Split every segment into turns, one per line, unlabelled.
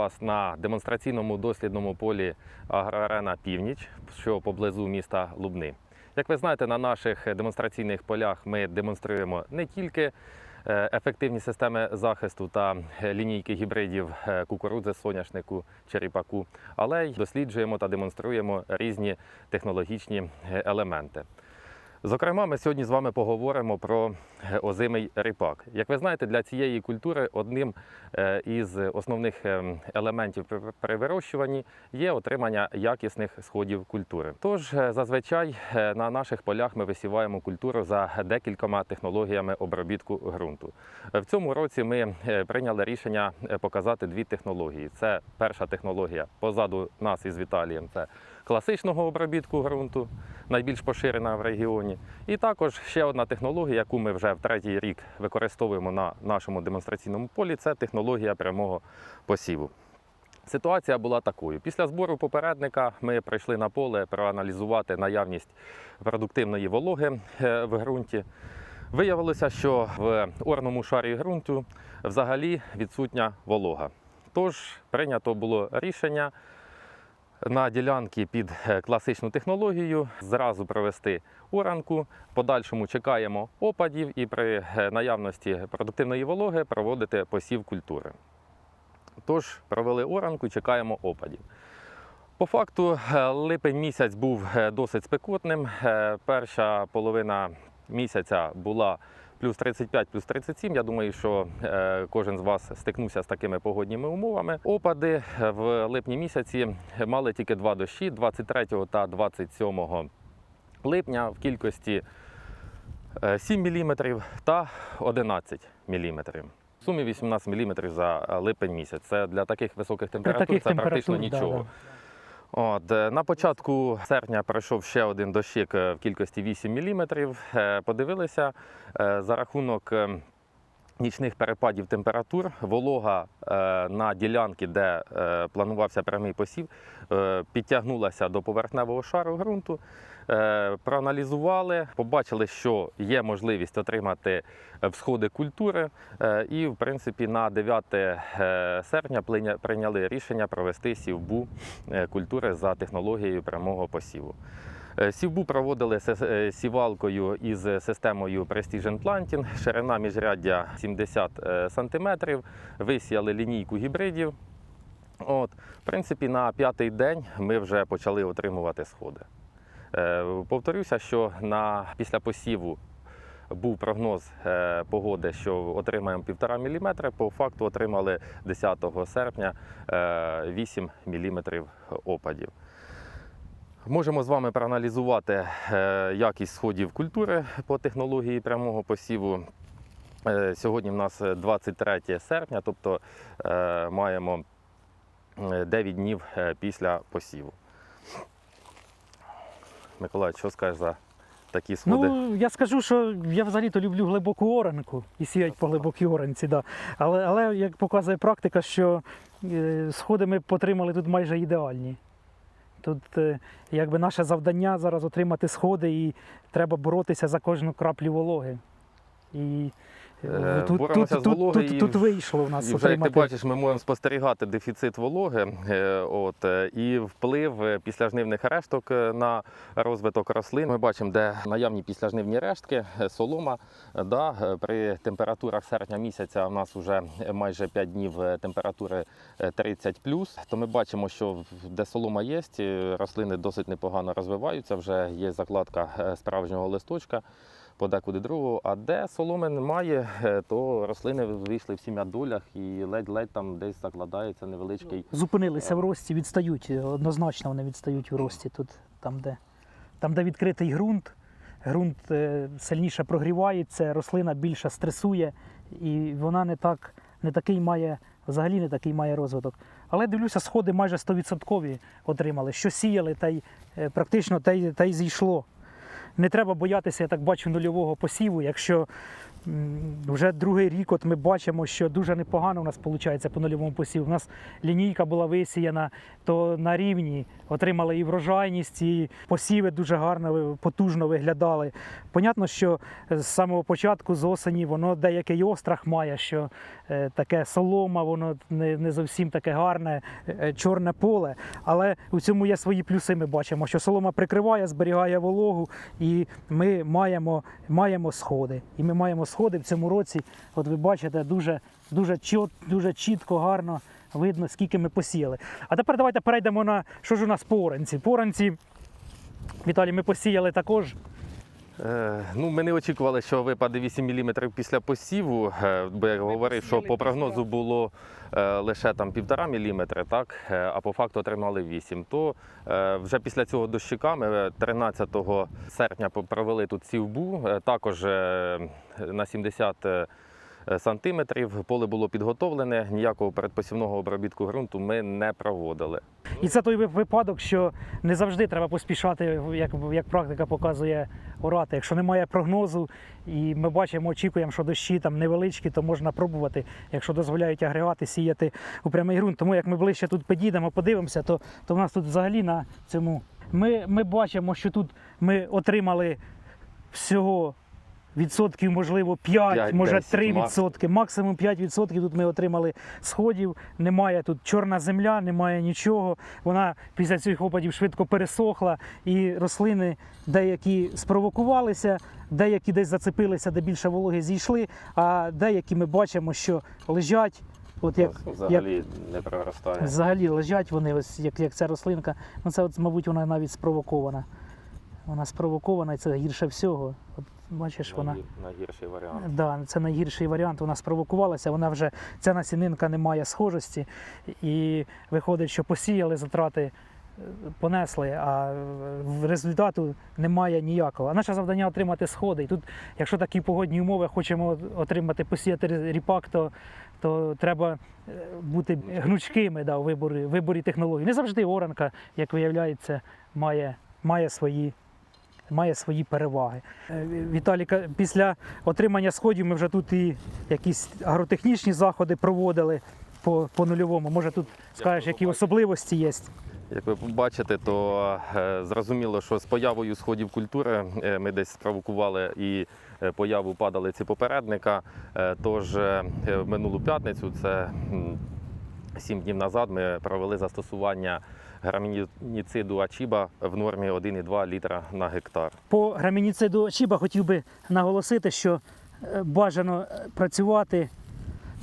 вас на демонстраційному дослідному полі Агроарена Північ, що поблизу міста Лубни. Як ви знаєте, на наших демонстраційних полях ми демонструємо не тільки е, ефективні системи захисту та лінійки гібридів е, кукурудзи, соняшнику, черіпаку, але й досліджуємо та демонструємо різні технологічні е, елементи. Зокрема, ми сьогодні з вами поговоримо про е, озимий ріпак. Як ви знаєте, для цієї культури одним е, із основних е, елементів при- вирощуванні є отримання якісних сходів культури. Тож е, зазвичай на наших полях ми висіваємо культуру за декількома технологіями обробітку ґрунту. В цьому році ми прийняли рішення показати дві технології. Це перша технологія позаду нас із Віталієм. Це класичного обробітку ґрунту, найбільш поширена в регіоні. І також ще одна технологія, яку ми вже в третій рік використовуємо на нашому демонстраційному полі, це технологія прямого посіву. Ситуація була такою. Після збору попередника ми прийшли на поле проаналізувати наявність продуктивної вологи е, в ґрунті. Виявилося, що в орному шарі ґрунту взагалі відсутня волога. Тож прийнято було рішення на ділянки під е, класичну технологію зразу провести оранку. В подальшому чекаємо опадів і при е, наявності продуктивної вологи проводити посів культури. Тож провели оранку, чекаємо опадів. По факту, е, липень місяць був досить спекотним. Перша половина місяця була плюс 35, плюс 37. Я думаю, що е, кожен з вас стикнувся з такими погодніми умовами. Опади е, в липні місяці мали тільки два дощі 23 та 27 липня в кількості е, 7 мм та 11 мм. В сумі 18 мм за е, липень місяць. Це для таких високих температур
таких
це практично
да,
нічого.
да.
От, е, на початку серпня пройшов ще один дощик е, в кількості 8 мм. Подивилися е, за рахунок нічних перепадів температур, волога на ділянки, де планувався прямий посів, підтягнулася до поверхневого шару ґрунту. Е, Проаналізували, побачили, що є можливість отримати е, всходи культури, Е, і, в принципі, на 9 е, серпня прийняли рішення провести сівбу культури за технологією прямого посіву. Сівбу проводили сівалкою із системою Precision Planting, ширина міжряддя 70 см, висіяли лінійку гібридів. От, в принципі, на п'ятий день ми вже почали отримувати сходи. Е, Повторюся, що на, після посіву був прогноз е, погоди, що отримаємо 1,5 мм. По факту отримали 10 серпня е, 8 мм опадів. Можемо з вами проаналізувати е, якість сходів культури по технології прямого посіву. Е, Сьогодні в нас 23 серпня, тобто е, маємо е, 9 днів е, після посіву. Миколай, що скажеш за такі сходи?
Ну, я скажу, що я взагалі-то люблю глибоку оранку і сіять по глибокій оранці. Да. Але, але як показує практика, що е, сходи ми потримали тут майже ідеальні. Тут е, якби наше завдання зараз отримати сходи, і треба боротися за кожну краплю вологи. І тут,
боремося
тут,
з
тут,
вологою
тут,
і
тут вийшло в нас
І вже, як ти бачиш, ми можемо спостерігати дефіцит вологи е, от, е, і вплив е, післяжнивних решток е, на розвиток рослин. Ми бачимо, де наявні післяжнивні рештки, е, солома. Е, Да, е, при температурах серпня місяця у нас вже майже 5 днів е, температури е, 30 То ми бачимо, що де солома є, е, рослини досить непогано розвиваються, вже є закладка е, справжнього листочка подекуди другого. А де соломи немає, е, то рослини вийшли в сім'я-долях і ледь-ледь там десь закладається невеличкий.
Зупинилися в рості, відстають. Однозначно вони відстають в рості тут, там, де, там, де відкритий ґрунт. Ґрунт е, сильніше прогрівається, рослина більше стресує, і вона не так, не такий має, взагалі не такий має розвиток. Але дивлюся, сходи майже 100% отримали. Що сіяли, та й е, практично те й, те й зійшло. Не треба боятися, я так бачу, нульового посіву. Якщо вже другий рік от ми бачимо, що дуже непогано у нас виходить по нульовому посіву. У нас лінійка була висіяна, то на рівні отримали і врожайність, і посіви дуже гарно, потужно виглядали. Понятно, що з самого початку, з осені, воно деякий острах має, що е, таке солома, воно не, не зовсім таке гарне, е, чорне поле. Але у цьому є свої плюси. Ми бачимо, що солома прикриває, зберігає вологу, і ми маємо, маємо сходи. І ми маємо сходи в цьому році. От ви бачите, дуже, дуже, чіт, дуже чітко, гарно видно, скільки ми посіяли. А тепер давайте перейдемо на що ж у нас по оранці. По Віталій, ми посіяли також.
Е, Ну, ми не очікували, що випаде 8 мм після посіву, е, бо я говорив, що по прогнозу було е, лише там 1,5 мм, так, а по факту отримали 8. То вже після цього дощика ми е, 13 серпня провели тут сівбу, також на 70 е, сантиметрів. Поле було підготовлене, ніякого передпосівного обробітку ґрунту ми не проводили.
І це той випадок, що не завжди треба поспішати, як, як практика показує орати. Якщо немає прогнозу, і ми бачимо, очікуємо, що дощі там невеличкі, то можна пробувати, якщо дозволяють агрегати, сіяти у прямий ґрунт. Тому як ми ближче тут підійдемо, подивимося, то, то в нас тут взагалі на цьому. Ми, ми бачимо, що тут ми отримали всього. Відсотків, можливо, 5,
П'ять,
може
десять,
3
максимум.
відсотки. Максимум 5 відсотків тут ми отримали сходів. Немає тут чорна земля, немає нічого. Вона після цих опадів швидко пересохла, і рослини деякі спровокувалися, деякі десь зацепилися, де більше вологи зійшли, а деякі ми бачимо, що лежать. От як, як
Взагалі не проростає.
взагалі лежать вони, ось як, як ця рослинка. Ну це, от, мабуть, вона навіть спровокована. Вона спровокована, і це гірше всього. От бачиш, вона.
Найгірший варіант.
Да, це найгірший варіант. Вона спровокувалася, вона вже ця насінинка не має схожості, і виходить, що посіяли затрати. е, Понесли, а в результату немає ніякого. А наше завдання отримати сходи. І тут, якщо такі погодні умови хочемо отримати, посіяти ріпак, то, то треба е, бути гнучкими да, у виборі, виборі технологій. Не завжди оранка, як виявляється, має, має свої має свої переваги. Е, Віталіка, після отримання сходів ми вже тут і якісь агротехнічні заходи проводили по, по нульовому. Може тут скажеш, які особливості є.
Як ви бачите, то е, зрозуміло, що з появою сходів культури е, ми десь спровокували і появу падалиці попередника. Тож в минулу п'ятницю, це сім днів назад, ми провели застосування грамініциду Ачіба в нормі 1,2 літра на гектар.
По грамініциду Ачіба хотів би наголосити, що е, бажано е, працювати.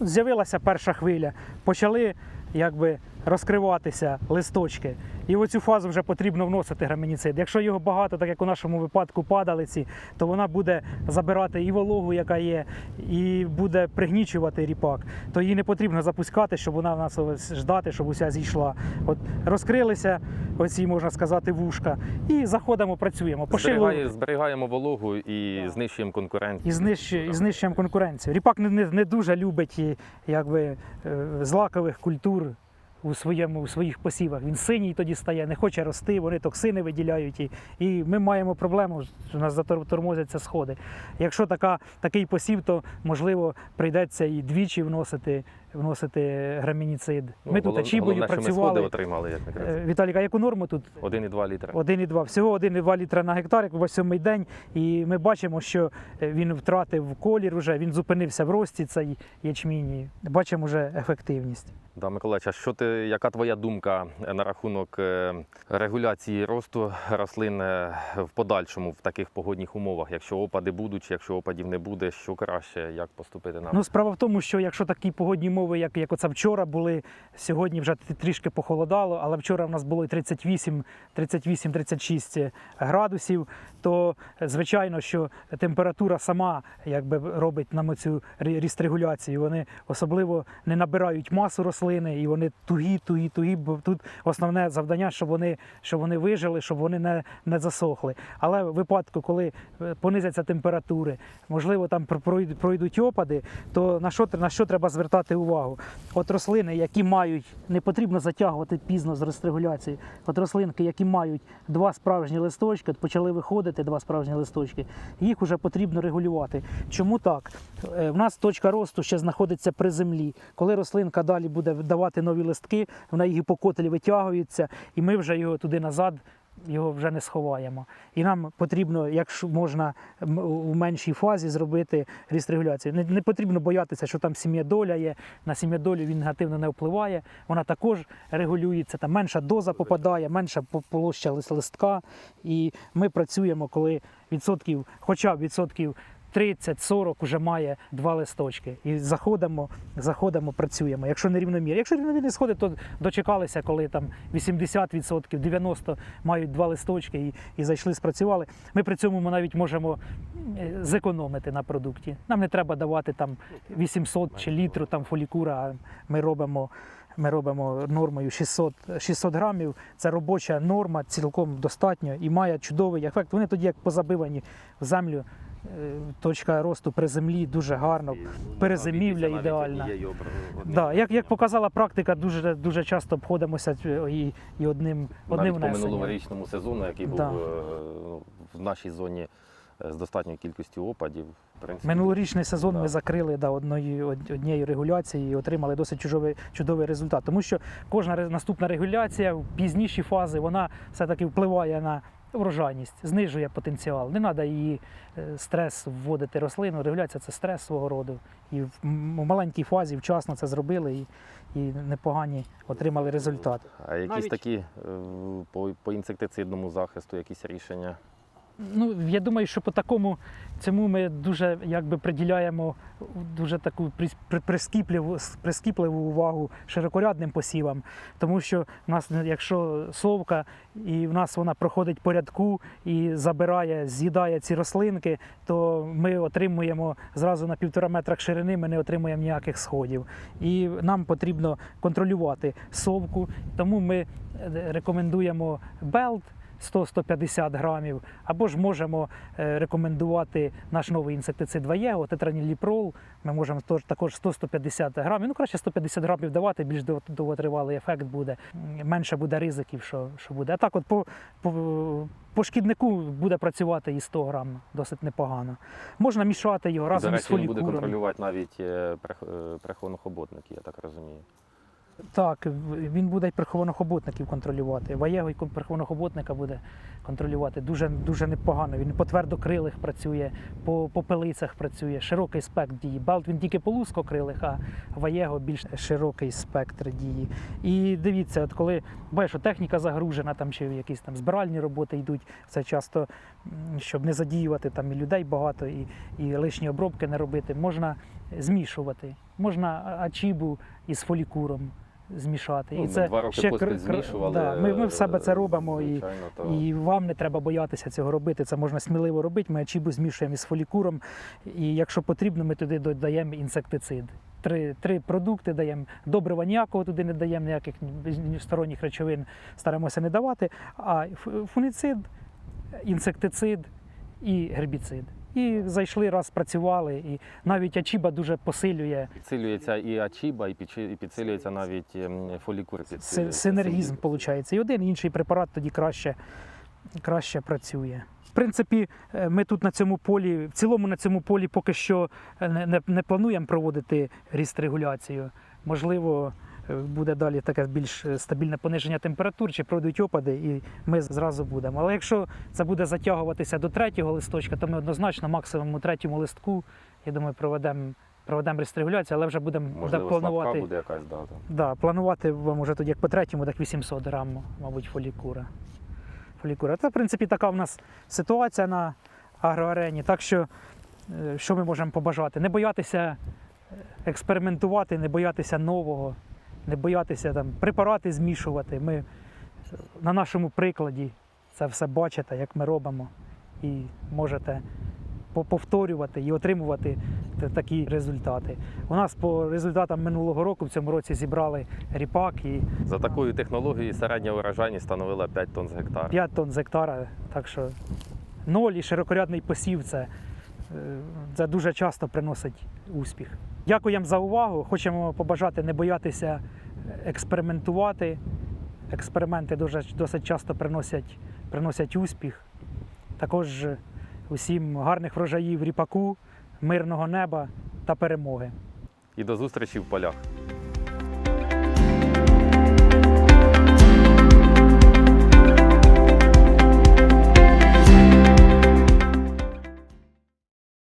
З'явилася перша хвиля, почали якби розкриватися листочки. І в цю фазу вже потрібно вносити грамініцид. Якщо його багато, так як у нашому випадку падалиці, то вона буде забирати і вологу, яка є, і буде пригнічувати ріпак. То її не потрібно запускати, щоб вона в нас ось ждати, щоб уся зійшла. От розкрилися оці, можна сказати, вушка, і заходимо, працюємо.
Зберігає- Зберігаємо вологу і знищуємо конкуренцію.
і, знищ, і знищуємо конкуренцію. Ріпак не, не, не дуже любить якби, е, злакових культур у, своєму, у своїх посівах. Він синій тоді стає, не хоче рости, вони токсини виділяють. І, і ми маємо проблему, у нас затормозяться сходи. Якщо така, такий посів, то можливо прийдеться і двічі вносити, вносити грамініцид.
Ну,
Ми тут
голов-
ачібою
головне, що ми сходи
працювали.
отримали, як кажемо.
Е, Віталіка, яку норму тут
1,2 літра.
1,2, всього 1,2 літра на гектар, як восьмий день. І ми бачимо, що е, він втратив колір уже, він зупинився в рості цей ячмінь. і Бачимо вже ефективність.
Да, Миколаївич, а що ти, яка твоя думка е, на рахунок е, регуляції росту рослин е, в подальшому в таких погодних умовах? Якщо опади будуть, чи якщо опадів не буде, що краще, як поступити нам?
Ну, справа в тому, що якщо такі погодні умови, як, як оце вчора були, сьогодні вже трішки похолодало, але вчора в нас було 38, 38-36 градусів, то е, звичайно, що температура сама якби робить нам цю рістрегуляцію. Вони особливо не набирають масу рослини, і вони тугі, тугі, тугі. Бо тут основне завдання, щоб вони, щоб вони вижили, щоб вони не, не засохли. Але в випадку, коли е, понизяться температури, можливо, там пройдуть опади, то на що, на що треба звертати увагу? Увагу. От рослини, які мають, не потрібно затягувати пізно з рестрегуляції. От рослинки, які мають два справжні листочки, от почали виходити два справжні листочки, їх вже потрібно регулювати. Чому так? Е, В нас точка росту ще знаходиться при землі. Коли рослинка далі буде давати нові листки, вона їх по котлі витягується, і ми вже його туди назад його вже не сховаємо. І нам потрібно, якщо можна у меншій фазі зробити ріст регуляції. Не, не потрібно боятися, що там сім'я доля є. На сім'я долю він негативно не впливає. Вона також регулюється. Там менша доза попадає, менша площа листка. І ми працюємо, коли відсотків, хоча б відсотків 30-40 вже має два листочки. І заходимо, заходимо, працюємо. Якщо не рівномір. Якщо рівномірні сходи, то дочекалися, коли там 80%, 90% мають два листочки і, і зайшли, спрацювали. Ми при цьому ми навіть можемо е, зекономити на продукті. Нам не треба давати там 800 чи літру там фолікура, а ми робимо. Ми робимо нормою 600, 600 грамів. Це робоча норма, цілком достатньо і має чудовий ефект. Вони тоді, як позабивані в землю, точка росту при землі дуже гарно. перезимівля ідеальна. Да, як, як показала практика, дуже, дуже часто обходимося і, і одним, одним
Навіть по
внесенням.
минулорічному сезону, який був
Да.
е, ну, в нашій зоні е, з достатньою кількістю опадів. в принципі,
Минулорічний сезон
Да.
ми закрили да, одною, од- однією регуляцією і отримали досить чудовий, чудовий результат. Тому що кожна наступна регуляція в пізніші фази вона все-таки впливає на врожайність, знижує потенціал. Не треба її е, стрес вводити рослину. Регуляція це стрес свого роду. І в маленькій фазі вчасно це зробили і, і непогані отримали результат.
А якісь
Навіть-
такі е, по, по інсектицидному захисту, якісь рішення?
Ну, я думаю, що по такому цьому ми дуже якби приділяємо дуже таку прис- прискіпливу, прискіпливу увагу широкорядним посівам, тому що в нас, якщо совка, і в нас вона проходить по рядку і забирає, з'їдає ці рослинки, то ми отримуємо зразу на півтора метра ширини, ми не отримуємо ніяких сходів. І нам потрібно контролювати совку, тому ми е, рекомендуємо белт. 100-150 грамів, або ж можемо е, рекомендувати наш новий інсектицид Ваєго, тетраніліпрол. Ми можемо також 100-150 грамів. Ну, краще 150 грамів давати, більш довготривалий ефект буде, менше буде ризиків, що, що буде. А так, от по, по, по шкіднику буде працювати і 100 грам, досить непогано. Можна мішати його разом
До речі, він буде контролювати навіть е, е, я так розумію.
Так, він буде й прихованих-хоботників контролювати. Ваєго і прихованих-хоботника буде контролювати. Дуже, дуже непогано. Він по твердокрилих працює, по, по пилицях працює, широкий спектр дії. Балт він тільки по лускокрилих, а Ваєго більш широкий спектр дії. І дивіться, от коли бачиш, техніка загружена, там чи якісь там збиральні роботи йдуть, це часто, щоб не задіювати там і людей багато, і, і лишні обробки не робити, можна змішувати. Можна ачібу із фолікуром змішати.
Ну,
і це
два роки
ще
поспіль змішували.
Да, ми, ми в себе це
е,
робимо і,
звичайно, то-
і вам не треба боятися цього робити. Це можна сміливо робити. Ми ачібу змішуємо із фолікуром, і якщо потрібно, ми туди додаємо інсектицид. Три, три продукти даємо. Добрива ніякого туди не даємо, ніяких ні- ні сторонніх речовин стараємося не давати. А фуніцид, інсектицид і гербіцид. І зайшли, раз працювали, і навіть ачіба дуже посилює
Підсилюється і ачіба, і підсилюється навіть ем, фолікур. Підсилюється.
синергізм виходить. І один і інший препарат тоді краще, краще працює. В принципі, е, ми тут на цьому полі, в цілому на цьому полі поки що е, не, не, плануємо проводити ріст регуляцію. Можливо, буде далі таке більш е, стабільне пониження температур, чи пройдуть опади, і ми зразу будемо. Але якщо це буде затягуватися до третього листочка, то ми однозначно максимум у третьому листку, я думаю, проведемо проведемо ріст регуляцію, але вже будемо
Можливо,
планувати.
буде якась дата.
Да, планувати вам уже тоді як по третьому, так 800 грам, мабуть, фолікура. Фолікура. Це, в принципі, така в нас ситуація на агроарені. Так що, е, що ми можемо побажати? Не боятися е, експериментувати, не боятися нового, не боятися там, препарати змішувати. Ми е, на нашому прикладі це все бачите, як ми робимо, і можете по- повторювати і отримувати такі результати. У нас по результатам минулого року в цьому році зібрали ріпак і
За такою технологією середня урожайність становила 5 тонн з гектара.
5 тонн з гектара. Так що ноль і широкорядний посів це це дуже часто приносить успіх. Дякуємо за увагу. Хочемо побажати не боятися експериментувати. Експерименти дуже, досить часто приносять, приносять успіх. Також усім гарних врожаїв ріпаку, мирного неба та перемоги.
І до зустрічі в полях.